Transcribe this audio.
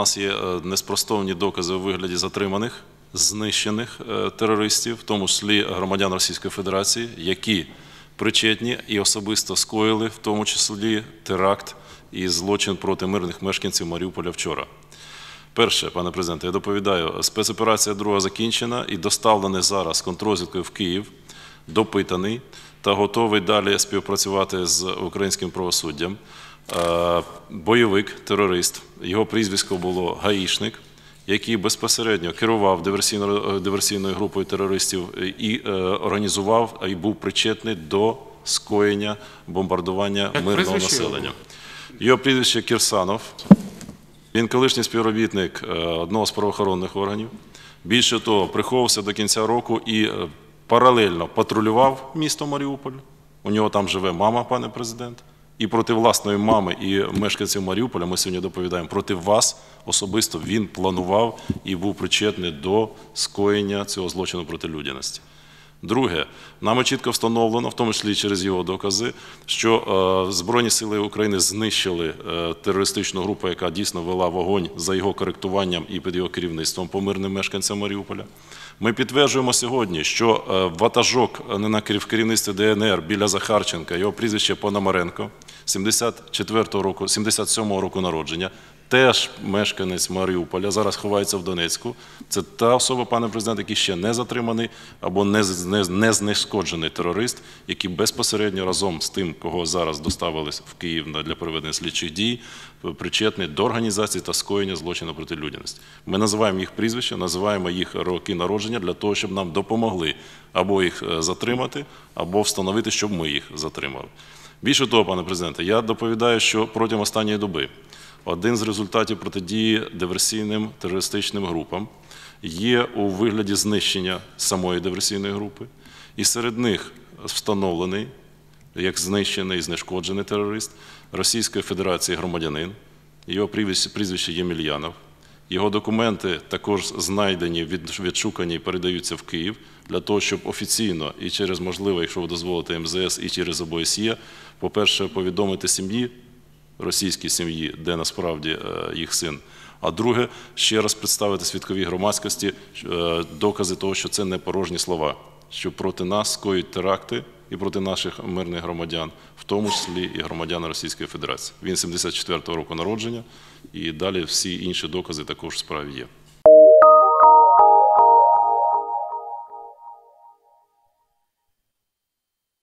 нас є е, неспростовні докази у вигляді затриманих, знищених е, терористів, в тому числі громадян Російської Федерації, які причетні і особисто скоїли, в тому числі теракт і злочин проти мирних мешканців Маріуполя вчора. Перше, пане президенте, я доповідаю, спецоперація друга закінчена і доставлений зараз контррозвідкою в Київ, допитаний та готовий далі співпрацювати з українським правосуддям. Е, Бойовик, терорист, його прізвисько було Гаїшник, який безпосередньо керував е, диверсійною групою терористів і е, організував і був причетний до скоєння бомбардування мирного населення. Його прізвище Кірсанов. Він колишній співробітник одного з правоохоронних органів. Більше того, приховувався до кінця року і паралельно патрулював місто Маріуполь. У нього там живе мама, пане президент. І проти власної мами і мешканців Маріуполя ми сьогодні доповідаємо проти вас особисто він планував і був причетний до скоєння цього злочину проти людяності. Друге, нами чітко встановлено, в тому числі через його докази, що е, Збройні сили України знищили е, терористичну групу, яка дійсно вела вогонь за його коректуванням і під його керівництвом по мирним мешканцям Маріуполя. Ми підтверджуємо сьогодні, що е, ватажок не на керів- керівництві ДНР біля Захарченка, його прізвище Пономаренко, 74-го року, 77-го року народження, теж мешканець Маріуполя, зараз ховається в Донецьку. Це та особа, пане президент, який ще не затриманий або не, не, не знешкоджений терорист, який безпосередньо разом з тим, кого зараз доставили в Київ для проведення слідчих дій, причетний до організації та скоєння злочину проти людяності. Ми називаємо їх прізвища, називаємо їх роки народження для того, щоб нам допомогли або їх е, затримати, або встановити, щоб ми їх затримали. Більше того, пане президенте, я доповідаю, що протягом останньої доби один з результатів протидії диверсійним терористичним групам є у вигляді знищення самої диверсійної групи, і серед них встановлений як знищений і знешкоджений терорист Російської Федерації громадянин. Його прізвище, Ємельянов. Його документи також знайдені, від- відшукані і передаються в Київ для того, щоб офіційно і через можливо, якщо ви дозволите МЗС, і через ОБСЄ, по-перше, повідомити сім'ї, російській сім'ї, де насправді е, їх син. А друге, ще раз представити свідковій громадськості е, докази того, що це не порожні слова, що проти нас скоюють теракти і проти наших мирних громадян, в тому числі і громадян Російської Федерації. Він 74-го року народження, і далі всі інші докази також в справі є.